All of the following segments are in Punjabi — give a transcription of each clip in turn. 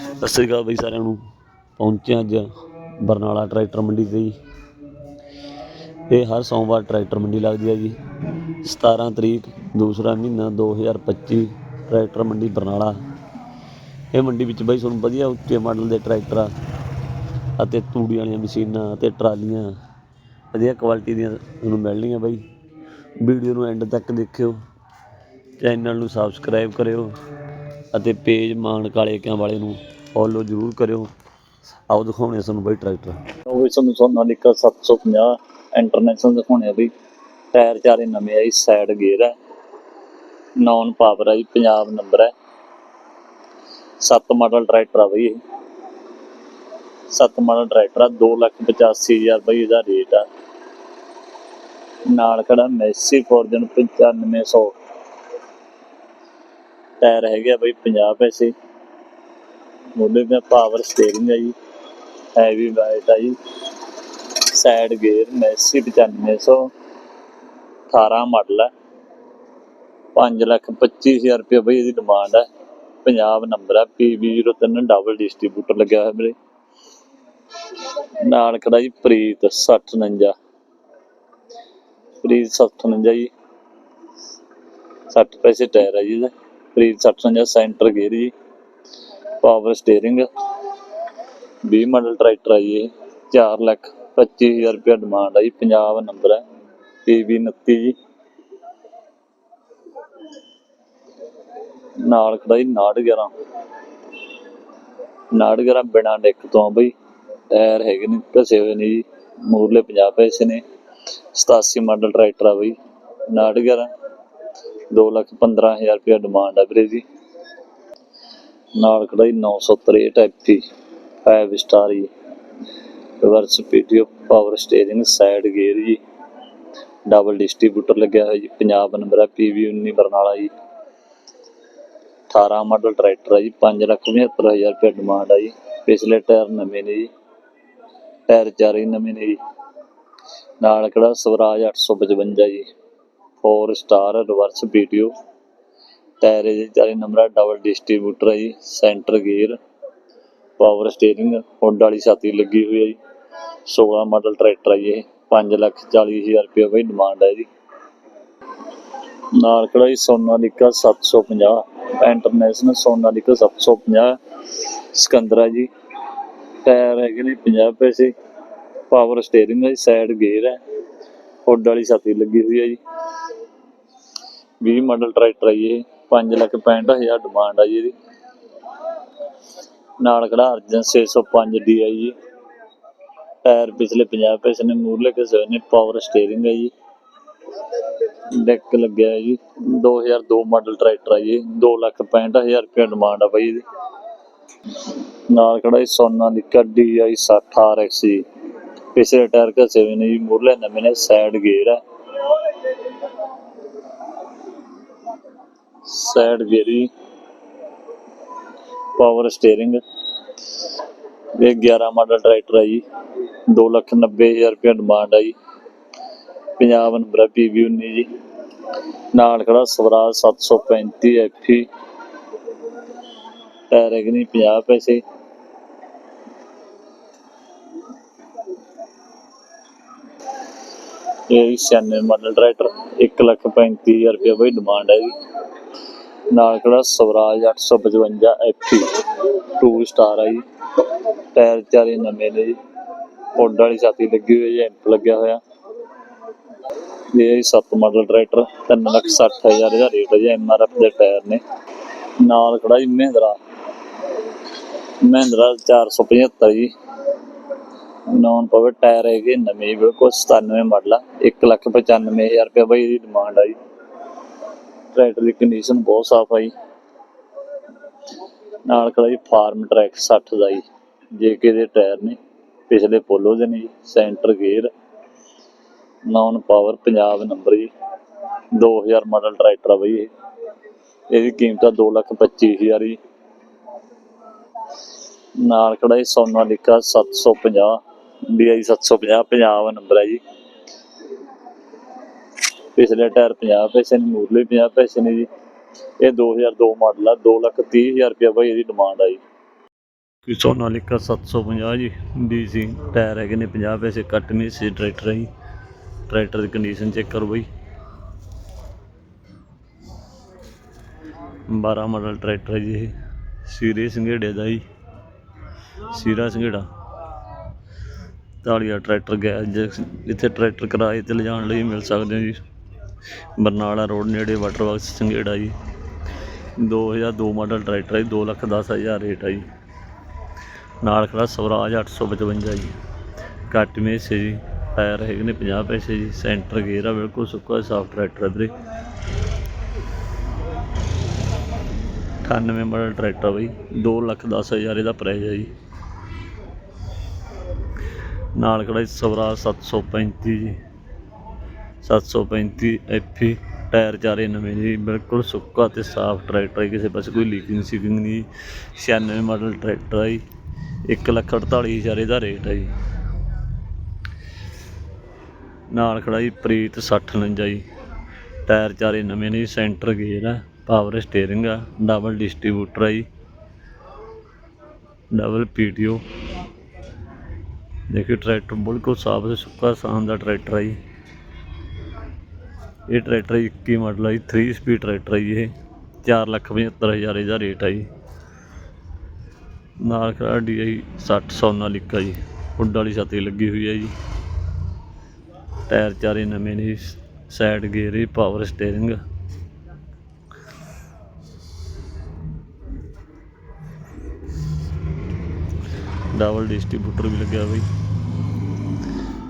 ਸਤਿ ਸ਼੍ਰੀ ਅਕਾਲ ਬਈ ਸਾਰਿਆਂ ਨੂੰ। ਪਹੁੰਚੇ ਅੱਜ ਬਰਨਾਲਾ ਟਰੈਕਟਰ ਮੰਡੀ ਤੇ ਜੀ। ਇਹ ਹਰ ਸੋਮਵਾਰ ਟਰੈਕਟਰ ਮੰਡੀ ਲੱਗਦੀ ਹੈ ਜੀ। 17 ਤਰੀਕ, ਦੂਸਰਾ ਮਹੀਨਾ 2025 ਟਰੈਕਟਰ ਮੰਡੀ ਬਰਨਾਲਾ। ਇਹ ਮੰਡੀ ਵਿੱਚ ਬਈ ਤੁਹਾਨੂੰ ਵਧੀਆ ਉੱਚੇ ਮਾਡਲ ਦੇ ਟਰੈਕਟਰ ਅਤੇ ਤੂੜੀ ਵਾਲੀਆਂ ਮਸ਼ੀਨਾਂ ਅਤੇ ਟਰਾਲੀਆਂ, ਵਧੀਆ ਕੁਆਲਿਟੀ ਦੀਆਂ ਤੁਹਾਨੂੰ ਮਿਲਣਗੀਆਂ ਬਈ। ਵੀਡੀਓ ਨੂੰ ਐਂਡ ਤੱਕ ਦੇਖਿਓ। ਚੈਨਲ ਨੂੰ ਸਬਸਕ੍ਰਾਈਬ ਕਰਿਓ। ਅਤੇ ਪੇਜ ਮਾਨ ਕਾਲੇ ਵਾਲੇ ਨੂੰ ਫੋਲੋ ਜ਼ਰੂਰ ਕਰਿਓ। ਆਓ ਦਿਖਾਉਣੇ ਤੁਹਾਨੂੰ ਬਈ ਟਰੈਕਟਰ ਉਹ ਵੀ ਸਾਨੂੰ ਸੋਨਾਲੀਕਾ 750 ਇੰਟਰਨੈਸ਼ਨਲ ਦਿਖਾਉਣੇ ਆ ਬਈ। ਟਾਇਰ ਚਾਰੇ ਨਵੇਂ ਆ ਜੀ ਸਾਈਡ ਗੇਅਰ ਹੈ ਨੌਨ ਪਾਵਰ ਆ ਜੀ, ਪੰਜਾਬ ਨੰਬਰ ਹੈ ਸੱਤ ਮਾਡਲ ਟਰੈਕਟਰ ਆ ਬਈ ਇਹ। ਸੱਤ ਮਾਡਲ ਟਰੈਕਟਰ ਆ 285000 ਬਈ ਇਹਦਾ ਰੇਟ ਆ। ਨਾਲ ਖੜਾ ਮੈਸੀ ਫੋਰਜਨ 9500 ਟਾਇਰ ਹੈਗੇ ਆ ਬਈ 50 ਪੈਸੇ। ਮੋਢੇ ਤੇ ਪਾਵਰ ਸਟੀਅਰਿੰਗ ਆ ਜੀ ਹੈਵੀ ਵਾਈਟ ਆ ਜੀ। ਸਾਈਡ ਗੇਅਰ ਮੈਸੀ 9500 18 ਮਾਡਲ ਹੈ 5 ਲੱਖ 25000 ਰੁਪਏ ਬਈ ਇਹਦੀ ਡਿਮਾਂਡ ਹੈ ਪੰਜਾਬ ਨੰਬਰ ਹੈ PB03 ਡਬਲ ਡਿਸਟ੍ਰੀਬਿਊਟਰ ਲੱਗਿਆ ਹੋਇਆ ਮੇਰੇ। ਨਾਲ ਖੜਾ ਜੀ ਪ੍ਰੀਤ 6059 ਪ੍ਰੀਤ 6059 ਜੀ। 60 ਪੈਸੇ ਟਾਇਰ ਹੈ ਜੀ ਇਹਦਾ। ਪ੍ਰੀਤ 6059 ਸੈਂਟਰ ਗੇਅਰ ਜੀ। ਪਾਵਰ ਸਟੀਅਰਿੰਗ 20 ਮਾਡਲ ਟਰੈਕਟਰ ਆ ਜੀ ਇਹ। 4 ਲੱਖ 25000 ਰੁਪਏ ਡਿਮਾਂਡ ਹੈ ਜੀ ਪੰਜਾਬ ਨੰਬਰ ਹੈ PB 29 ਜੀ। ਨਾਲ ਖੜਾ ਜੀ 911 911 ਬਿਨਾ ਡੈਕ ਤੋਂ ਬਈ। ਟਾਇਰ ਹੈਗੇ ਨੇ, ਘਸੇ ਹੋਏ ਨੇ ਜੀ। ਮੂਰਲੇ 50 ਪੈਸੇ ਨੇ। 87 ਮਾਡਲ ਟਰੈਕਟਰ ਆ ਬਈ। 911 2 ਲੱਖ 15000 ਰੁਪਏ ਡਿਮਾਂਡ ਆ ਵੀਰੇ ਜੀ। ਨਾਲ ਖੜਾ ਜੀ 963 ਐਪੀ 5 ਸਟਾਰ ਜੀ। Reverse PTO power steering side gear ਜੀ। ਡਬਲ ਡਿਸਟ੍ਰੀਬਿਊਟਰ ਲੱਗਿਆ ਹੋਇਆ ਜੀ, ਪੰਜਾਬ ਨੰਬਰ ਹੈ PV 19 ਬਰਨਾਲਾ ਜੀ। 18 ਮਾਡਲ ਟਰੈਕਟਰ ਹੈ ਜੀ 575000 ਰੁਪਏ ਡਿਮਾਂਡ ਆ ਜੀ। ਪਿਛਲੇ ਟਾਇਰ ਨਵੇਂ ਨੇ ਜੀ। ਟਾਇਰ ਚਾਰੇ ਨਵੇਂ ਨੇ ਜੀ। ਨਾਲ ਕਿਹੜਾ ਸਵਰਾਜ 855 ਜੀ। 4 ਸਟਾਰ ਰਿਵਰਸ ਪੀਟੀਓ ਟਾਇਰ ਇਹਦੇ ਚਾਰੇ ਨੰਬਰ ਡਬਲ ਡਿਸਟ੍ਰੀਬਿਊਟਰ ਹੈ ਜੀ centre gear power steering hood ਵਾਲੀ ਛਾਤੀ ਲੱਗੀ ਹੋਈ ਹੈ ਜੀ। 16 ਮਾਡਲ ਟਰੈਕਟਰ ਹੈ ਜੀ ਇਹ 5 ਲੱਖ 40000 ਰੁਪਏ ਬਈ ਡਿਮਾਂਡ ਹੈ ਜੀ ਨਾਲ ਖੜਾ ਜੀ ਸੋਨਾਲੀਕਾ 750 ਇੰਟਰਨੈਸ਼ਨਲ ਸੋਨਾਲੀਕਾ 750 ਸਿਕੰਦਰਾ ਜੀ। ਟਾਇਰ ਹੈਗੇ ਨੇ 50 ਪੈਸੇ। ਪਾਵਰ ਸਟੀਅਰਿੰਗ ਹੈ ਸਾਈਡ ਗੇਅਰ ਹੈ ਹੁੱਡ ਵਾਲੀ ਛਾਤੀ ਲੱਗੀ ਹੋਈ ਹੈ ਜੀ। 20 ਮਾਡਲ ਟਰੈਕਟਰ ਹੈ ਜੀ ਇਹ। 5 ਲੱਖ 65000 ਡਿਮਾਂਡ ਹੈ ਜੀ ਇਹਦੀ। ਨਾਲ ਖੜਾ ਅਰਜਨ 605 DI ਜੀ। ਟਾਇਰ ਪਿਛਲੇ 50 ਪੈਸੇ ਨੇ ਮੂਰਲੇ ਕਿਸੇ ਨੇ ਪਾਵਰ ਸਟੀਅਰਿੰਗ ਹੈ ਜੀ। ਡੈਕ ਲੱਗਿਆ ਹੈ ਜੀ। 2002 ਮਾਡਲ ਟਰੈਕਟਰ ਹੈ ਜੀ। 2 ਲੱਖ 65000 ਰੁਪਏ ਡਿਮਾਂਡ ਆ ਬਾਈ ਇਹਦੀ। ਨਾਲ ਖੜਾ ਜੀ ਸੋਨਾਲੀਕਾ DI 60 RX ਜੀ। ਪਿਛਲੇ ਟਾਇਰ ਘਸੇ ਹੋਏ ਨੇ ਜੀ, ਮੂਰਲੇ ਨਵੇਂ ਨੇ ਸਾਈਡ ਗੇਅਰ ਹੈ ਸਾਈਡ ਗੇਅਰ ਜੀ ਪਾਵਰ ਸਟੀਅਰਿੰਗ ਇਹ 11 ਮਾਡਲ ਟਰੈਕਟਰ ਹੈ ਜੀ 2 ਲੱਖ 90000 ਰੁਪਏ ਡਿਮਾਂਡ ਹੈ ਜੀ। ਪੰਜਾਬ ਨੰਬਰ PV 19 ਜੀ। ਨਾਲ ਖੜਾ ਸਵਰਾਜ 735 ਐਫੀ ਟਾਇਰ ਹੈਗੇ ਨੇ 50 ਪੈਸੇ। ਇਹ 96 ਮਾਡਲ ਟਰੈਕਟਰ 1 ਲੱਖ 35000 ਰੁਪਏ ਬਈ ਡਿਮਾਂਡ ਹੈ ਜੀ ਨਾਲ ਖੜਾ ਸਵਰਾਜ 855 ਐਫੀ 2 ਸਟਾਰ ਆ ਜੀ। ਟਾਇਰ ਚਾਰੇ ਨਵੇਂ ਨੇ ਜੀ। ਹੁੱਡ ਵਾਲੀ ਛਾਤੀ ਲੱਗੀ ਹੋਈ ਹੈ ਐਂਪ ਲੱਗਿਆ ਹੋਇਆ। ਇਹ ਜੀ 7 ਮਾਡਲ ਟਰੈਕਟਰ 3 ਲੱਖ 60 ਹਜ਼ਾਰ ਦਾ ਰੇਟ ਹੈ ਜੀ ਐਮਆਰਐਫ ਦੇ ਟਾਇਰ ਨੇ। ਨਾਲ ਖੜਾ ਜੀ ਮਹਿੰਦਰਾ। ਮਹਿੰਦਰਾ 475 ਜੀ। ਨੌਨ ਪਾਵਰ ਟਾਇਰ ਹੈਗੇ, ਨਵੇਂ ਬਿਲਕੁਲ 97 ਮਾਡਲ ਆ 1 ਲੱਖ 95000 ਰੁਪਏ ਬਾਈ ਇਹਦੀ ਡਿਮਾਂਡ ਆ ਜੀ। ਟਰੈਕਟਰ ਦੀ ਕੰਡੀਸ਼ਨ ਬਹੁਤ ਸਾਫ਼ ਆ ਜੀ। ਨਾਲ ਖੜਾ ਜੀ ਫਾਰਮ ਟਰੈਕ 60 ਦਾ ਜੀ ਜੇਕੇ ਦੇ ਟਾਇਰ ਨੇ, ਪਿਛਲੇ ਪੋਲੋ ਦੇ ਨੇ ਜੀ centre gear non power Punjab number ਜੀ 2000 ਮਾਡਲ ਟਰੈਕਟਰ ਆ ਬਈ ਇਹ। ਇਹਦੀ ਕੀਮਤ ਆ 225000 ਜੀ। ਨਾਲ ਖੜਾ ਜੀ ਸੋਨਾਲੀਕਾ 750 DI 750 ਪੰਜਾਬ ਨੰਬਰ ਹੈ ਜੀ। ਪਿਛਲੇ ਟਾਇਰ 50 ਪੈਸੇ ਨੇ, ਮੂਰਲੇ 50 ਪੈਸੇ ਨੇ ਜੀ। ਇਹ 2002 ਮਾਡਲ ਆ 2 ਲੱਖ 30 ਹਜ਼ਾਰ ਰੁਪਏ ਬਾਈ ਇਹਦੀ ਡਿਮਾਂਡ ਆ ਜੀ। ਕੋਈ ਸੋਨਾਲੀਕਾ 750 ਜੀ। ਡੀਸੀ ਟਾਇਰ ਹੈਗੇ ਨੇ 50 ਪੈਸੇ ਕੱਟ ਨਹੀਂ ਸੀ ਟਰੈਕਟਰ ਹੈ ਜੀ। ਟਰੈਕਟਰ ਦੀ ਕੰਡੀਸ਼ਨ ਚੈੱਕ ਕਰੋ ਬਾਈ। 12 ਮਾਡਲ ਟਰੈਕਟਰ ਹੈ ਜੀ ਇਹ। ਸੀਰੇ ਸੰਘੇੜੇ ਦਾ ਜੀ। ਸੀਰਾ ਸੰਘੇੜਾ। ਧਾਲੀਆ ਟਰੈਕਟਰ ਗਿਆ ਜਿੱਥੇ ਟਰੈਕਟਰ ਕਿਰਾਏ ਤੇ ਲਿਜਾਣ ਲਈ ਮਿਲ ਸਕਦੇ ਹੋ ਜੀ। ਬਰਨਾਲਾ ਰੋਡ ਨੇੜੇ ਵਾਟਰ ਵਰਕਸ ਸੰਘੇੜਾ ਜੀ। 2002 ਮਾਡਲ ਟਰੈਕਟਰ ਹੈ 2 ਲੱਖ ਦਸ ਹਜ਼ਾਰ ਰੇਟ ਹੈ ਜੀ। ਨਾਲ ਖੜਾ ਸਵਰਾਜ 855 ਜੀ। ਘੱਟ ਮੇਸ ਜੀ ਟਾਇਰ ਹੈਗੇ ਨੇ 50 ਪੈਸੇ ਜੀ। ਸੈਂਟਰ ਗੇਅਰ ਆ, ਬਿਲਕੁਲ ਸੁੱਕਾ ਸਾਫ਼ ਟਰੈਕਟਰ ਹੈ ਵੀਰੇ 98 ਮਾਡਲ ਟਰੈਕਟਰ ਬਈ 2 ਲੱਖ ਦਸ ਹਜ਼ਾਰ ਇਹਦਾ ਪ੍ਰਾਈਸ ਹੈ ਜੀ। ਨਾਲ ਖੜਾ ਜੀ ਸਵਰਾਜ 735 ਜੀ। 735 ਐਫੀ ਟਾਇਰ ਚਾਰੇ ਨਵੇਂ ਜੀ, ਬਿਲਕੁਲ ਸੁੱਕਾ ਤੇ ਸਾਫ਼ ਟਰੈਕਟਰ ਹੈ, ਕਿਸੇ ਪਾਸੇ ਕੋਈ ਲੀਕਿੰਗ ਸੀਕਿੰਗ ਨਹੀਂ 96 ਮਾਡਲ ਟਰੈਕਟਰ ਹੈ ਜੀ। ਇੱਕ ਲੱਖ ਅੜਤਾਲੀ ਹਜ਼ਾਰ ਇਹਦਾ ਰੇਟ ਹੈ ਜੀ। ਨਾਲ ਖੜਾ ਜੀ ਪ੍ਰੀਤ 6049 ਜੀ। ਟਾਇਰ ਚਾਰੇ ਨਵੇਂ ਨੇ ਸੈਂਟਰ ਗੇਅਰ ਆ ਪਾਵਰ ਸਟੀਅਰਿੰਗ ਆ ਡਬਲ ਡਿਸਟ੍ਰੀਬਿਊਟਰ ਆ ਜੀ। ਡਬਲ ਪੀਟੀਓ ਦੇਖਿਓ ਟਰੈਕਟਰ ਬਿਲਕੁਲ ਸਾਫ਼ ਤੇ ਸੁੱਕਾ ਸਾਨ ਦਾ ਟਰੈਕਟਰ ਹੈ ਜੀ। ਇਹ ਟਰੈਕਟਰ 21 ਮਾਡਲ ਹੈ ਜੀ 3 ਸਪੀਡ ਟਰੈਕਟਰ ਹੈ ਜੀ ਇਹ। 475000 ਇਹਦਾ ਰੇਟ ਹੈ ਜੀ। ਨਾਲ ਖੜਾ DI 60 ਸੋਨਾਲੀਕਾ ਜੀ। ਹੁੱਡ ਵਾਲੀ ਛਾਤੀ ਲੱਗੀ ਹੋਈ ਹੈ ਜੀ। ਟਾਇਰ ਚਾਰੇ ਨਵੇਂ ਨੇ ਸਾਈਡ ਗੇਅਰ ਹੀ ਪਾਵਰ ਸਟੀਅਰਿੰਗ ਡਬਲ ਡਿਸਟ੍ਰੀਬਿਊਟਰ ਵੀ ਲੱਗਿਆ ਬਈ।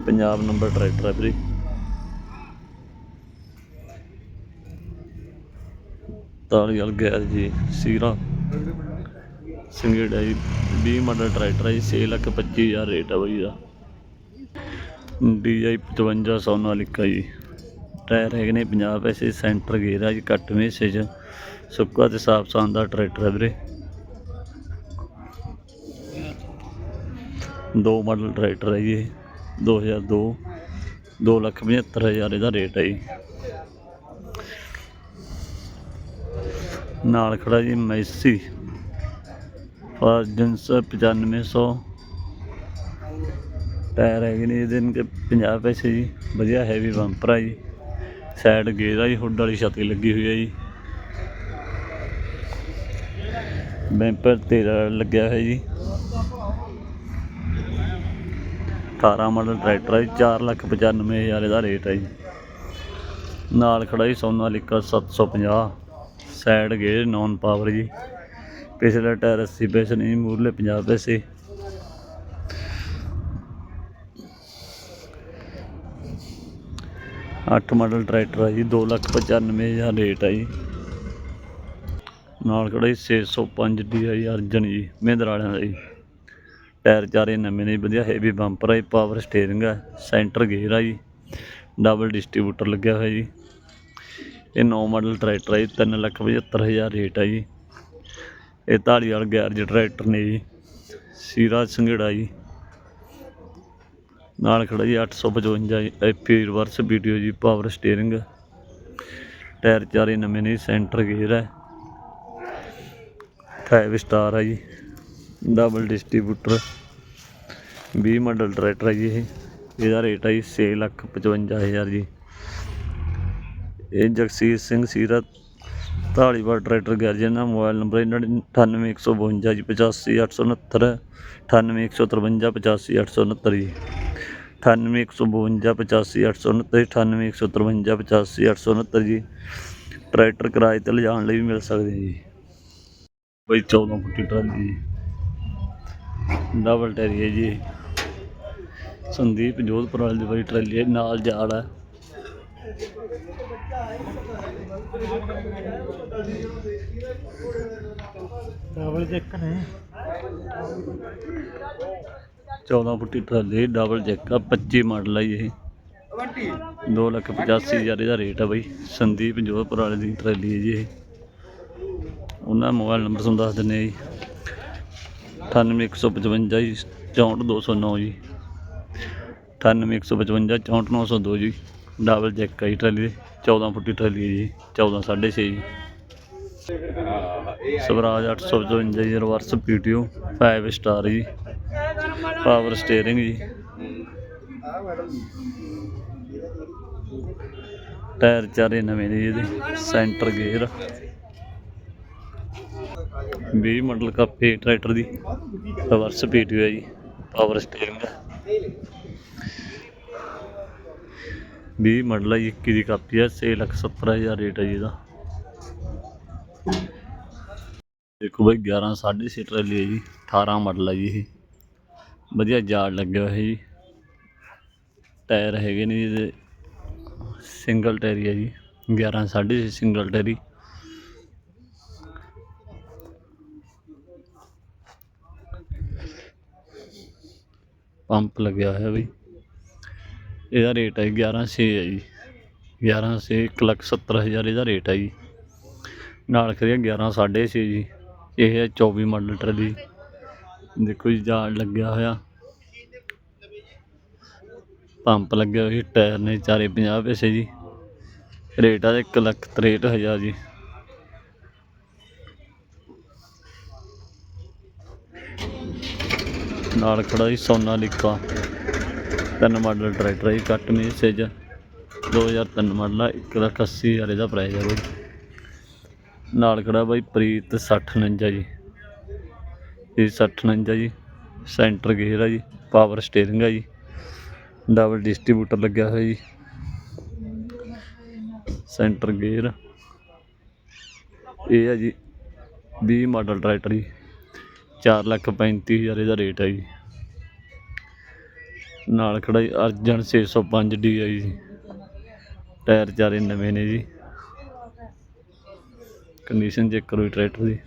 ਪੰਜਾਬ ਨੰਬਰ ਟਰੈਕਟਰ ਹੈ ਵੀਰੇ। ਤਾਲੀਵਾਲ ਗਿਆ ਜੀ, ਸੀਰਾ। ਸਿੰਗੇੜਾ ਜੀ 20 ਮਾਡਲ ਟਰੈਕਟਰ ਹੈ ਜੀ 6 ਲੱਖ 25 ਹਜ਼ਾਰ ਰੇਟ ਹੈ ਬਈ ਇਹਦਾ। DI 55 ਸੋਨਾਲੀਕਾ ਜੀ। ਟਾਇਰ ਹੈਗੇ ਨੇ 50 ਪੈਸੇ ਸੈਂਟਰ ਗੇਅਰ ਹੈ ਜੀ, ਘੱਟ ਮੇਸੇ 'ਚ। ਸੁੱਕਾ ਤੇ ਸਾਫ਼ ਸ਼ਾਨਦਾਰ ਟਰੈਕਟਰ ਹੈ ਵੀਰੇ। ਦੋ ਮਾਡਲ ਟਰੈਕਟਰ ਹੈ ਜੀ ਇਹ। 2002 ਦੋ ਲੱਖ 75 ਹਜ਼ਾਰ ਇਹਦਾ ਰੇਟ ਹੈ ਜੀ। ਨਾਲ ਖੜਾ ਜੀ ਮੈਸੀ ਫਾਰਜਨਸ 9500 ਟਾਇਰ ਹੈਗੇ ਨੇ ਇਹਦੇ ਨੇ 50 ਪੈਸੇ ਜੀ। ਵਧੀਆ ਹੈਵੀ ਬੰਪਰ ਆ ਜੀ। ਸਾਈਡ ਗੇਅਰ ਆ ਜੀ ਹੁੱਡ ਵਾਲੀ ਛਾਤੀ ਲੱਗੀ ਹੋਈ ਹੈ ਜੀ। ਬੈਂਪਰ ਤੇਰਾ ਲੱਗਿਆ ਹੋਇਆ ਜੀ। 18 ਮਾਡਲ ਟਰੈਕਟਰ ਹੈ 4 ਲੱਖ 95 ਹਜ਼ਾਰ ਇਹਦਾ ਰੇਟ ਹੈ ਜੀ। ਨਾਲ ਖੜਾ ਜੀ Sonalika 750 side gear non power ਜੀ। ਪਿਛਲਾ ਟਾਇਰ 80 ਪੈਸੇ ਨਹੀਂ ਮੂਰਲੇ 50 ਪੈਸੇ। ਅੱਠ ਮਾਡਲ ਟਰੈਕਟਰ ਹੈ ਜੀ 2 ਲੱਖ 95 ਹਜ਼ਾਰ ਰੇਟ ਹੈ ਜੀ। ਨਾਲ ਖੜਾ ਜੀ 605 DI ਅਰਜਨ ਜੀ, ਮਹਿੰਦਰਾ ਵਾਲਿਆਂ ਦਾ ਜੀ। ਟਾਇਰ ਚਾਰੇ ਨਵੇਂ ਨੇ, ਵਧੀਆ ਹੈਵੀ ਬੰਪਰ ਹੈ ਪਾਵਰ ਸਟੀਅਰਿੰਗ ਹੈ ਸੈਂਟਰ ਗੇਅਰ ਆ ਜੀ ਡਬਲ ਡਿਸਟ੍ਰੀਬਿਊਟਰ ਲੱਗਿਆ ਹੋਇਆ ਜੀ। ਇਹ ਨੌ ਮਾਡਲ ਟਰੈਕਟਰ ਹੈ ਜੀ 3 ਲੱਖ 75 ਹਜ਼ਾਰ ਰੇਟ ਹੈ ਜੀ। ਇਹ ਧਾਲੀਵਾਲ ਗੈਰਜ ਟਰੈਕਟਰ ਨੇ ਜੀ ਸੀਰਾ ਸੰਘੇੜਾ ਜੀ। ਨਾਲ ਖੜਾ ਜੀ 855 ਐਫੀ ਰਿਵਰਸ ਵੀਡੀਓ ਜੀ ਪਾਵਰ ਸਟੀਅਰਿੰਗ ਟਾਇਰ ਚਾਰੇ ਨਵੇਂ ਨੇ ਸੈਂਟਰ ਗੇਅਰ ਹੈ ਫਾਈਵ ਸਟਾਰ ਹੈ ਜੀ। ਡਬਲ ਡਿਸਟ੍ਰੀਬਿਊਟਰ 20 ਮਾਡਲ ਟਰੈਕਟਰ ਹੈ ਜੀ ਇਹ। ਇਹਦਾ ਰੇਟ ਹੈ ਜੀ 6 ਲੱਖ 55 ਹਜ਼ਾਰ ਜੀ। ਇਹ ਜਗਸੀਰ ਸਿੰਘ ਸੀਰਾ ਧਾਲੀਵਾਲ ਟਰੈਕਟਰ ਗਿਆ ਜਿਹਨਾਂ ਮੋਬਾਈਲ ਨੰਬਰ ਇਹਨਾਂ 98152 ਜੀ 85869 98153 85869 ਜੀ। 98152 85869 98153 85869 ਜੀ। ਟਰੈਕਟਰ ਕਿਰਾਏ ਤੇ ਲਿਜਾਣ ਲਈ ਵੀ ਮਿਲ ਸਕਦੇ ਜੀ। ਬਈ 14 ਫੁੱਟੀ ਟਰਾਲੀ ਜੀ। ਡਬਲ ਟੈਰੀ ਹੈ ਜੀ। ਸੰਦੀਪ ਜੋਧਪੁਰ ਵਾਲੀ ਦੀ ਬਈ ਟਰਾਲੀ ਹੈ ਨਾਲ ਜਾੜ ਹੈ। ਡਬਲ ਚੈੱਕ ਨੇ। 14 ਫੁੱਟੀ ਟਰਾਲੀ ਡਬਲ ਜੈਕ ਆ 25 ਮਾਡਲ ਜੀ ਇਹ। 2 ਲੱਖ 85 ਹਜ਼ਾਰ ਇਹਦਾ ਰੇਟ ਹੈ ਬਈ ਸੰਦੀਪ ਜੋਧਪੁਰ ਵਾਲੇ ਦੀ ਟਰਾਲੀ ਹੈ ਜੀ ਇਹ। ਉਹਨਾਂ ਮੋਬਾਈਲ ਨੰਬਰ ਤੁਹਾਨੂੰ ਦੱਸ ਦਿੰਦੇ ਆ ਜੀ। 98155 ਜੀ 64209 ਜੀ। 98155 64902 ਜੀ। ਡਬਲ ਜੈਕ ਹੈ ਜੀ ਟਰਾਲੀ ਦੇ 14 ਫੁੱਟੀ ਟਰਾਲੀ ਹੈ ਜੀ 14 6.5 ਜੀ। ਸਵਰਾਜ 855 ਜੀ, ਰਿਵਰਸ ਪੀਟੀਓ ਫਾਈਵ ਸਟਾਰ ਜੀ। ਪਾਵਰ ਸਟੀਅਰਿੰਗ ਜੀ। ਟਾਇਰ ਚਾਰੇ ਨਵੇਂ ਨੇ ਜੀ ਇਹਦੇ, centre gear. 20 model copy tractor ਦੀ। ਰਿਵਰਸ ਪੀਟੀਓ ਹੈ ਜੀ ਪਾਵਰ ਸਟੀਅਰਿੰਗ ਹੈ। 20 ਮਾਡਲ ਹੈ ਜੀ 21 ਦੀ ਕਾਪੀ ਹੈ 6 ਲੱਖ 70 ਹਜ਼ਾਰ ਰੇਟ ਹੈ ਜੀ ਇਹਦਾ। ਦੇਖੋ ਬਈ 11 6.5 ਟਰਾਲੀ ਹੈ ਜੀ 18 ਮਾਡਲ ਹੈ ਜੀ ਇਹ। ਵਧੀਆ ਜਾਲ ਲੱਗਿਆ ਹੋਇਆ ਜੀ। ਟਾਇਰ ਹੈਗੇ ਨੇ ਜੀ ਇਹਦੇ। ਸਿੰਗਲ ਟਾਇਰ ਹੈ ਜੀ 11 6.5 ਸਿੰਗਲ ਟਾਇਰ ਹੀ। ਪੰਪ ਲੱਗਿਆ ਹੋਇਆ ਬਈ। ਇਹਦਾ ਰੇਟ ਹੈ 11 ਛੇ ਹੈ ਜੀ। 11 ਛੇ ਇੱਕ ਲੱਖ ਸੱਤਰ ਹਜ਼ਾਰ ਇਹਦਾ ਰੇਟ ਹੈ ਜੀ। ਨਾਲ ਖੜਿਆ 11 ਸਾਢੇ ਛੇ ਜੀ। ਇਹ ਹੈ 24 ਮਾਡਲ ਟਰਾਲੀ ਦੇਖੋ ਜੀ ਜਾਲ ਲੱਗਿਆ ਹੋਇਆ। ਪੰਪ ਲੱਗਿਆ ਹੋਇਆ ਜੀ, ਟਾਇਰ ਨੇ ਚਾਰੇ 50 ਪੈਸੇ ਜੀ। ਰੇਟ ਆ 1 ਲੱਖ 63 ਹਜ਼ਾਰ ਜੀ। ਨਾਲ ਖੜਾ ਜੀ ਸੋਨਾ ਸੋਨਾਲੀਕਾ ਤਿੰਨ ਮਾਡਲ ਟਰੈਕਟਰ ਹੈ ਜੀ ਕੱਟ ਮੈਸੇਜ 2003 ਮਾਡਲ ਆ 1 ਲੱਖ 80 ਹਜ਼ਾਰ, ਇਹਦਾ ਪ੍ਰਾਈਸ ਹੈ ਬਾਈ। ਨਾਲ ਖੜਾ ਬਾਈ ਪ੍ਰੀਤ 6049 ਜੀ। ਇਹ 6049 ਜੀ, ਸੈਂਟਰ ਗੇਅਰ ਹੈ ਜੀ ਪਾਵਰ ਸਟੀਅਰਿੰਗ ਹੈ ਜੀ। ਡਬਲ ਡਿਸਟ੍ਰੀਬਿਊਟਰ ਲੱਗਿਆ ਹੋਇਆ ਜੀ। Centre gear. ਇਹ ਹੈ ਜੀ 20 ਮਾਡਲ ਟਰੈਕਟਰ ਜੀ। 4 ਲੱਖ 35 ਹਜ਼ਾਰ ਇਹਦਾ ਰੇਟ ਹੈ ਜੀ। ਨਾਲ ਖੜਾ ਜੀ, ਅਰਜਨ 605 ਡੀ ਆਈ ਜੀ। ਟਾਇਰ ਚਾਰੇ ਨਵੇਂ ਨੇ ਜੀ। ਕੰਡੀਸ਼ਨ ਚੈੱਕ ਕਰੋ ਜੀ ਟਰੈਕਟਰ ਦੀ।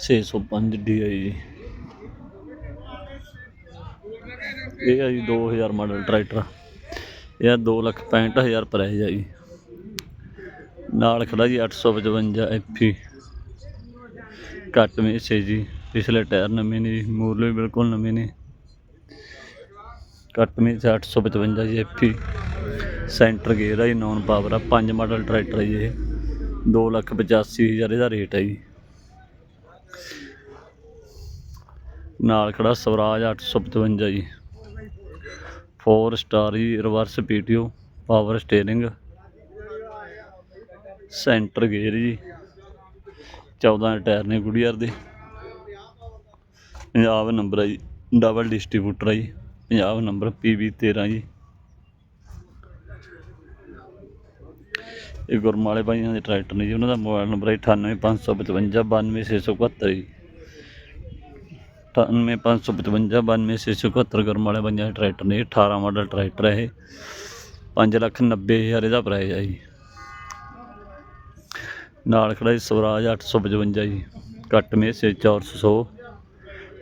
ਛੇ ਸੌ ਪੰਜ ਡੀ ਆਈ ਜੀ। ਇਹ ਆ ਜੀ 2000 ਮਾਡਲ ਟਰੈਕਟਰ। ਇਹ ਆ ਦੋ ਲੱਖ ਪੈਂਹਠ ਹਜ਼ਾਰ ਪ੍ਰਾਈਜ਼ ਆ ਜੀ। ਨਾਲ ਖੜਾ ਜੀ 855 ਐਫੀ ਕੱਟ ਹੈ ਜੀ। ਪਿਛਲੇ ਟਾਇਰ ਨਵੇਂ ਨੇ ਜੀ, ਮੂਰਲੇ ਬਿਲਕੁਲ ਨਵੇਂ ਨੇ। ਕੱਟ ਮੇਸੇ 855 ਜੀ ਐਫੀ ਸੈਂਟਰ ਗੇਅਰ ਆ ਜੀ ਨੌਨ ਪਾਵਰ ਆ, ਪੰਜ ਮਾਡਲ ਟਰੈਕਟਰ ਆ ਜੀ ਇਹ। ਦੋ ਲੱਖ ਪਚਾਸੀ ਹਜ਼ਾਰ ਇਹਦਾ ਰੇਟ ਹੈ ਜੀ। ਨਾਲ ਖੜਾ ਸਵਰਾਜ 855 ਜੀ। 4 ਸਟਾਰ ਜੀ reverse PTO, power steering, centre gear ਜੀ 14 ਟਾਇਰ ਨੇ ਗੁੜੀਅਰ ਦੇ। ਪੰਜਾਬ ਨੰਬਰ ਹੈ ਜੀ, ਡਬਲ ਡਿਸਟ੍ਰੀਬਿਊਟਰ ਹੈ ਜੀ, ਪੰਜਾਬ ਨੰਬਰ PB 13 ਜੀ। ਇਹ ਗੁਰਮਾਲੇ ਭਾਈਆਂ ਦੇ ਟਰੈਕਟਰ ਨੇ ਜੀ, ਉਹਨਾਂ ਦਾ ਮੋਬਾਈਲ ਨੰਬਰ ਹੈ 98555 92671 ਜੀ। 98555 92671 ਗੁਰਮਾਲੇ ਭਾਈਆਂ ਦੇ ਟਰੈਕਟਰ ਨੇ 18 ਮਾਡਲ ਟਰੈਕਟਰ ਹੈ ਇਹ। 5 ਲੱਖ 90 ਹਜ਼ਾਰ ਇਹਦਾ ਪ੍ਰਾਈਸ ਹੈ ਜੀ। ਨਾਲ ਖੜਾ ਜੀ ਸਵਰਾਜ 855 ਜੀ। ਕੱਟ ਮੇਸੇ 400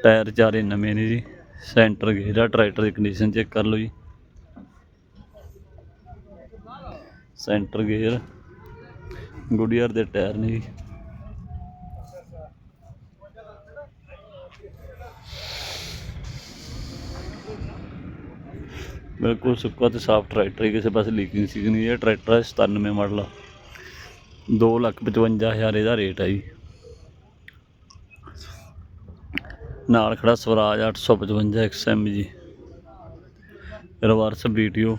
ਟਾਇਰ ਚਾਰੇ ਨਵੇਂ ਨੇ ਜੀ। ਸੈਂਟਰ ਗੇਅਰ ਟਰੈਕਟਰ ਦੀ ਕੰਡੀਸ਼ਨ ਚੈੱਕ ਕਰ ਲਓ ਜੀ। Center gear. ਗੁੱਡੀਅਰ ਦੇ ਟਾਇਰ ਨੇ ਜੀ। ਬਿਲਕੁਲ ਸੁੱਕਾ ਤੇ ਸਾਫ਼ ਟਰੈਕਟਰ ਹੈ ਕਿਸੇ ਪਾਸੇ ਲੀਕਿੰਗ ਸੀ ਨਹੀਂ, ਇਹ ਟਰੈਕਟਰ ਹੈ 97 ਮਾਡਲ ਆ। ਦੋ ਲੱਖ ਪਚਵੰਜਾ ਹਜ਼ਾਰ ਇਹਦਾ ਰੇਟ ਹੈ ਜੀ। ਨਾਲ ਖੜਾ ਸਵਰਾਜ 855 XM ਜੀ। Reverse video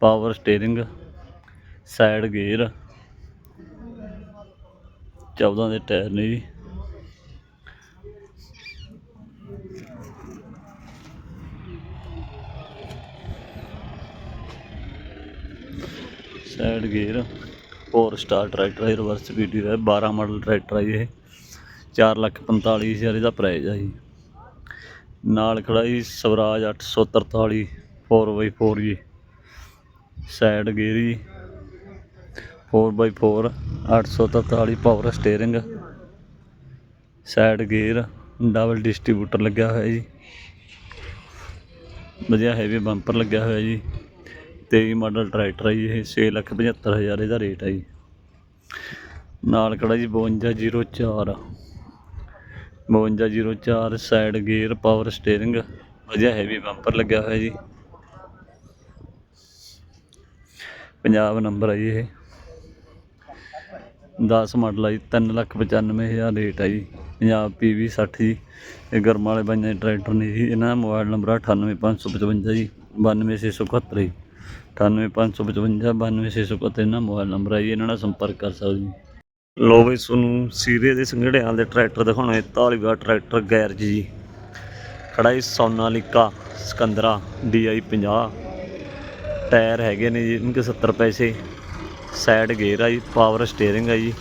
power steering side gear 14 ਦੇ ਟਾਇਰ ਨੇ ਜੀ। ਸਾਈਡ ਗੇਅਰ 4 ਸਟਾਰ ਟਰੈਕਟਰ ਹੈ ਰਿਵਰਸ ਵੀਡੀਓ ਹੈ 12 ਮਾਡਲ ਟਰੈਕਟਰ ਹੈ ਇਹ 4 ਲੱਖ 45 ਹਜ਼ਾਰ ਇਹਦਾ ਪ੍ਰਾਈਸ ਹੈ ਜੀ। ਨਾਲ ਖੜਾ ਜੀ ਸਵਰਾਜ 843 4x4 ਜੀ। ਸਾਈਡ ਗੇਅਰ ਜੀ 4x4 843 power steering side gear double distributor ਲੱਗਿਆ ਹੋਇਆ ਜੀ। ਵਧੀਆ ਹੈਵੀ ਬੰਪਰ ਲੱਗਿਆ ਹੋਇਆ ਜੀ। 23 ਮਾਡਲ ਟਰੈਕਟਰ ਹੈ ਇਹ 6 ਲੱਖ 75 ਹਜ਼ਾਰ ਇਹਦਾ ਰੇਟ ਹੈ ਜੀ। ਨਾਲ ਖੜਾ ਜੀ 5204 5204 ਸਾਈਡ ਗੇਅਰ ਪਾਵਰ ਸਟੀਅਰਿੰਗ ਵਧੀਆ ਹੈਵੀ ਬੰਪਰ ਲੱਗਿਆ ਹੋਇਆ ਜੀ। ਪੰਜਾਬ ਨੰਬਰ ਹੈ ਜੀ ਇਹ। 10 ਮਾਡਲ ਹੈ ਜੀ 395000 ਰੇਟ ਹੈ ਜੀ। ਪੰਜਾਬ PV 60 ਜੀ, ਇਹ ਗਰਮ ਵਾਲੇ ਬਾਈਆਂ ਦੇ ਟਰੈਕਟਰ ਨੇ ਜੀ। ਇਹਨਾਂ ਦਾ ਮੋਬਾਈਲ ਨੰਬਰ 98555 ਜੀ 92671 ਜੀ। 98555 92671 ਇਹਨਾਂ ਮੋਬਾਈਲ ਨੰਬਰ ਹੈ ਜੀ, ਇਹਨਾਂ ਨਾਲ ਸੰਪਰਕ ਕਰ ਸਕਦੇ ਜੀ। ਲੋ ਬਈ, ਤੁਹਾਨੂੰ ਸੀਰੇ ਦੇ ਸੰਘੜਿਆਂ ਦੇ ਟਰੈਕਟਰ ਦਿਖਾਉਣੇ ਧਾਲੀਵਾਲ ਟਰੈਕਟਰ ਗੈਰ ਜੀ। ਖੜਾ ਜੀ, ਸੋਨਾਲੀਕਾ, ਸਿਕੰਦਰਾ DI 50 ਟਾਇਰ ਹੈਗੇ ਨੇ ਜੀ, ਇਨਕੇ 70 ਪੈਸੇ। ਸਾਈਡ ਗੇਅਰ ਆ ਜੀ, ਪਾਵਰ ਸਟੀਅਰਿੰਗ ਆ ਜੀ।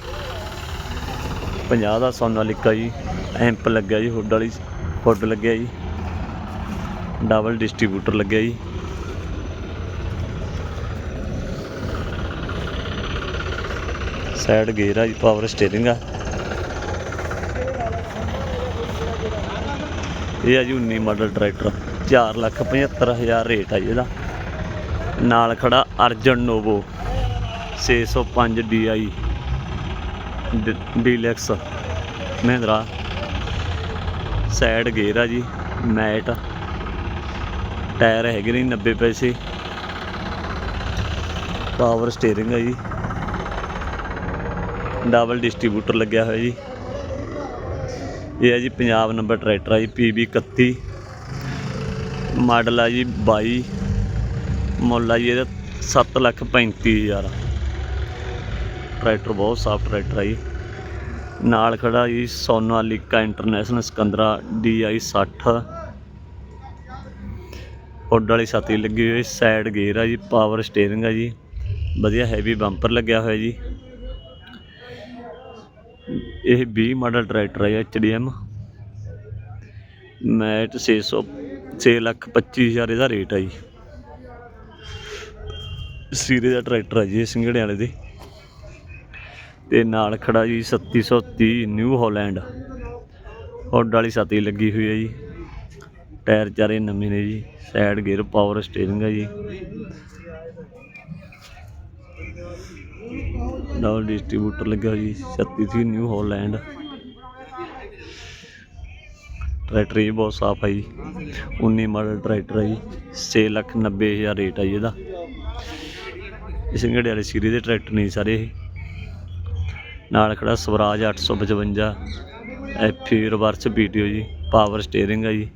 50 ਦਾ ਸੋਨਾਲੀਕਾ ਜੀ, ਐਂਪ ਲੱਗਿਆ ਜੀ, ਹੁੱਡ ਵਾਲੀ, ਹੁੱਡ ਲੱਗਿਆ ਜੀ। ਡਬਲ ਡਿਸਟ੍ਰੀਬਿਊਟਰ ਲੱਗਿਆ ਜੀ। ਸਾਈਡ ਗੇਅਰ ਆ ਜੀ ਪਾਵਰ ਸਟੀਅਰਿੰਗ ਆ। ਇਹ ਆ ਜੀ 19 ਮਾਡਲ ਟਰੈਕਟਰ 475000 ਰੇਟ ਆ ਜੀ ਇਹਦਾ। ਨਾਲ ਖੜਾ ਅਰਜਨ ਨੋਵੋ 605 DI ਡ- ਡੀਲੈਕਸ, ਮਹਿੰਦਰਾ। ਸਾਈਡ ਗੇਅਰ ਆ ਜੀ, ਮੈਟ। ਟਾਇਰ ਹੈਗੇ ਨੇ 90 ਪੈਸੇ। ਪਾਵਰ ਸਟੀਅਰਿੰਗ ਆ ਜੀ। ਡਬਲ ਡਿਸਟ੍ਰੀਬਿਊਟਰ ਲੱਗਿਆ ਹੋਇਆ ਜੀ। ਇਹ ਹੈ ਜੀ ਪੰਜਾਬ ਨੰਬਰ ਟਰੈਕਟਰ ਆ ਜੀ PB 31 ਮਾਡਲ ਆ ਜੀ 22 ਮੁੱਲ ਆ ਜੀ ਇਹਦਾ 7 ਲੱਖ 35 ਹਜ਼ਾਰ। ਟਰੈਕਟਰ ਬਹੁਤ ਸਾਫ਼ ਟਰੈਕਟਰ ਆ ਜੀ। ਨਾਲ ਖੜਾ ਜੀ ਸੋਨਾਲੀਕਾ ਇੰਟਰਨੈਸ਼ਨਲ ਸਿਕੰਦਰਾ DI 60 ਉੱਡ ਵਾਲੀ ਛਾਤੀ ਲੱਗੀ ਹੋਈ ਸਾਈਡ ਗੇਅਰ ਆ ਜੀ ਪਾਵਰ ਸਟੀਅਰਿੰਗ ਆ ਜੀ। ਵਧੀਆ ਹੈਵੀ ਬੰਪਰ ਲੱਗਿਆ ਹੋਇਆ ਜੀ। ਇਹ 20 ਮਾਡਲ ਟਰੈਕਟਰ ਹੈ ਐਚਡੀਐਮ ਮੈਟ 600 6 ਲੱਖ 25 ਹਜ਼ਾਰ ਇਹਦਾ ਰੇਟ ਹੈ ਜੀ। ਸੀਰੇ ਦਾ ਟਰੈਕਟਰ ਹੈ ਜੀ, ਇਹ ਸਿੰਗੜੇ ਵਾਲੇ ਦੇ। ਤੇ ਨਾਲ ਖੜਾ ਜੀ 3730 ਨਿਊ ਹਾਲੈਂਡ ਹੁੱਡ ਵਾਲੀ ਛਾਤੀ ਲੱਗੀ ਹੋਈ ਹੈ ਜੀ। ਟਾਇਰ ਚਾਰੇ ਨਵੇਂ ਨੇ ਜੀ ਸਾਈਡ ਗੇਅਰ ਪਾਵਰ ਸਟੀਅਰਿੰਗ ਹੈ ਜੀ। ਡਬਲ ਡਿਸਟ੍ਰੀਬਿਊਟਰ ਲੱਗਿਆ ਹੋਇਆ ਜੀ 3630 ਨਿਊ ਹਾਲੈਂਡ। ਟਰੈਕਟਰ ਇਹ ਬਹੁਤ ਸਾਫ਼ ਹੈ ਜੀ। 19 ਮਾਡਲ ਟਰੈਕਟਰ ਹੈ ਜੀ 6 ਲੱਖ 90 ਹਜ਼ਾਰ ਰੇਟ ਹੈ ਜੀ ਇਹਦਾ। ਇਸ ਸਿੰਗੜੇ ਵਾਲੇ ਸੀਰੀ ਦੇ ਟਰੈਕਟਰ ਨਹੀਂ ਸਾਰੇ ਇਹ। ਨਾਲ ਖੜਾ Swaraj 855 F E reverse PTO ਜੀ, ਪਾਵਰ ਸਟੀਅਰਿੰਗ ਹੈ ਜੀ।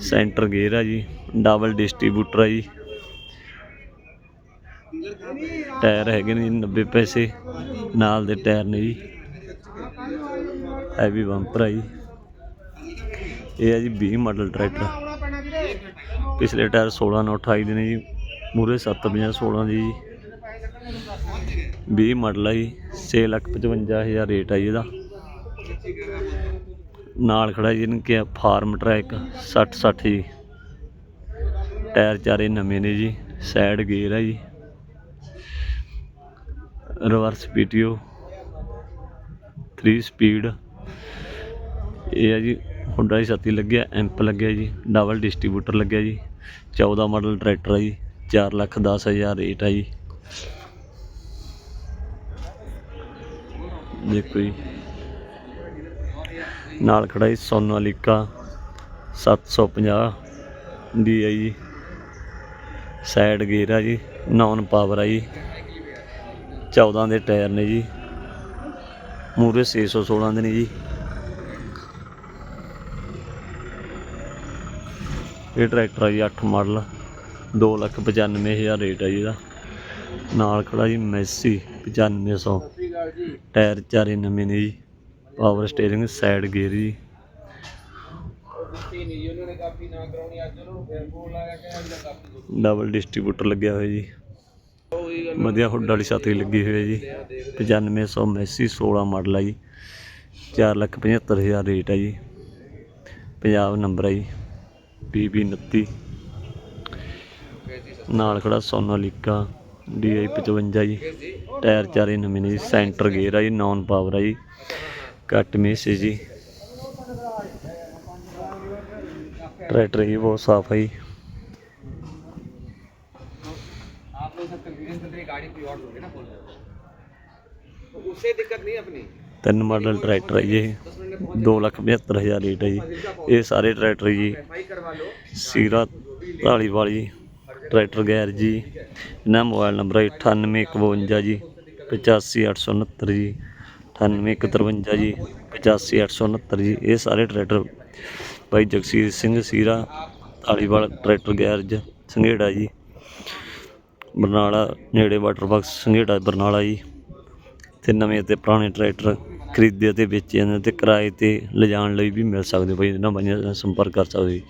ਸੈਂਟਰ ਗੇਅਰ ਹੈ ਜੀ, ਡਬਲ ਡਿਸਟ੍ਰੀਬਿਊਟਰ ਹੈ ਜੀ। ਟਾਇਰ ਹੈਗੇ ਨੇ ਜੀ 90 ਪੈਸੇ। ਨਾਲ ਦੇ ਟਾਇਰ ਨੇ ਜੀ। ਹੈਵੀ ਬੰਪਰ ਆ ਜੀ। ਇਹ ਹੈ ਜੀ 20 ਮਾਡਲ ਟਰੈਕਟਰ। ਪਿਛਲੇ ਟਾਇਰ 16 ਨਾਲ 28 ਦੇ ਨੇ ਜੀ। ਮੂਰੇ 750 16 ਦੀ ਜੀ। 20 ਮਾਡਲ ਆ ਜੀ। 6 ਲੱਖ 55 ਹਜ਼ਾਰ ਰੇਟ ਆ ਜੀ ਇਹਦਾ। ਨਾਲ ਖੜਾ ਜੀ ਇਹਨਾਂ ਕਿ ਫਾਰਮ ਟਰੈਕ 60 60 ਜੀ। ਟਾਇਰ ਚਾਰੇ ਨਵੇਂ ਨੇ ਜੀ। ਸਾਈਡ ਗੇਅਰ ਆ ਜੀ। ਰਿਵਰਸ ਪੀਟੀਓ 3 ਸਪੀਡ ਇਹ ਹੈ ਜੀ ਹੁੱਡਾ ਦੀ ਛਾਤੀ ਲੱਗਿਆ ਐਂਪ ਲੱਗਿਆ ਜੀ ਡਬਲ ਡਿਸਟ੍ਰੀਬਿਊਟਰ ਲੱਗਿਆ ਜੀ 14 ਮਾਡਲ ਟਰੈਕਟਰ ਹੈ ਜੀ 4 ਲੱਖ 10 ਹਜ਼ਾਰ ਰੇਟ ਹੈ ਜੀ। ਦੇਖੋ ਜੀ, ਨਾਲ ਖੜਾ ਜੀ ਸੋਨਾਲੀਕਾ 750 ਦੀ ਹੈ ਜੀ ਸਾਈਡ ਗੇਅਰ ਆ ਜੀ ਨੌਨ ਪਾਵਰ ਆ ਜੀ। 14 ਦੇ ਟਾਇਰ ਨੇ ਜੀ। ਮੂਰੇ 616 ਦੇ ਨੇ ਜੀ। ਇਹ ਟਰੈਕਟਰ ਆ ਜੀ 8 ਮਾਡਲ। 2 ਲੱਖ 95 ਹਜ਼ਾਰ ਰੇਟ ਆ ਜੀ ਇਹਦਾ। ਨਾਲ ਖੜਾ ਜੀ ਮੈਸੀ 9500 ਟਾਇਰ ਚਾਰੇ ਨਵੇਂ ਨੇ ਜੀ। ਪਾਵਰ ਸਟੀਅਰਿੰਗ ਸਾਈਡ ਗੇਅਰ ਜੀ। ਡਬਲ ਡਿਸਟ੍ਰੀਬਿਊਟਰ ਲੱਗਿਆ ਹੋਇਆ ਜੀ। ਵਧੀਆ ਹੁੱਡ ਵਾਲੀ ਛਤਰੀ ਲੱਗੀ ਹੋਈ ਹੈ ਜੀ। 9580 16 ਮਾਡਲ ਹੈ ਜੀ। 475000 ਰੇਟ ਹੈ ਜੀ। ਪੰਜਾਬ ਨੰਬਰ ਹੈ ਜੀ। BB29 ਨਾਲ ਖੜਾ ਸੋਨਾਲੀਕਾ DI 55 ਜੀ। ਟਾਇਰ ਚਾਰੇ ਨਵੇਂ ਨੇ ਜੀ। ਸੈਂਟਰ ਗੇਅਰ ਹੈ ਜੀ, ਨੌਨ ਪਾਵਰ ਹੈ ਜੀ। ਕੱਟ ਮੇਸ ਜੀ। ਟਰੈਕਟਰ ਇਹ ਬਹੁਤ ਸਾਫ਼ ਹੈ ਜੀ। उससे दिक्कत नहीं अपनी तीन मॉडल ट्रैक्टर है ये दस मिनट में 275000 ਰੇਟ ਹੈ ਜੀ ਇਹ ਸਾਰੇ ਟਰੈਕਟਰ ਜੀ ਸੀਰਾ ਢਾਲੀ ਵਾਲੀ ਟਰੈਕਟਰ ਗੈਰ ਜੀ ਇਹਨਾਂ ਮੋਬਾਈਲ ਨੰਬਰ ਹੈ 9851 ਜੀ 85869 ਜੀ 9853 ਜੀ 85869 ਜੀ ਇਹ ਸਾਰੇ ਟਰੈਕਟਰ ਭਾਈ ਜਗਸੀਰ ਸਿੰਘ ਸੀਰਾ ਢਾਲੀਵਾਲ ਟਰੈਕਟਰ ਗੈਰਜ ਸੰਘੇੜਾ ਜੀ ਬਰਨਾਲਾ ਨੇੜੇ ਵਾਟਰ ਬਾਕਸ ਸੰਘੇੜਾ ਬਰਨਾਲਾ ਜੀ ਤੇ ਨਵੇਂ ਤੇ ਪੁਰਾਣੇ ਟਰੈਕਟਰ ਖਰੀਦੇ ਅਤੇ ਵੇਚੇ ਜਾਂਦੇ ਤੇ ਕਿਰਾਏ ਤੇ ਲਿਜਾਣ ਲਈ ਵੀ ਮਿਲ ਸਕਦੇ ਹੋ ਭਾਈ, ਇਹਨਾਂ ਬਾਈਆਂ ਨਾਲ ਸੰਪਰਕ ਕਰ ਸਕਦੇ।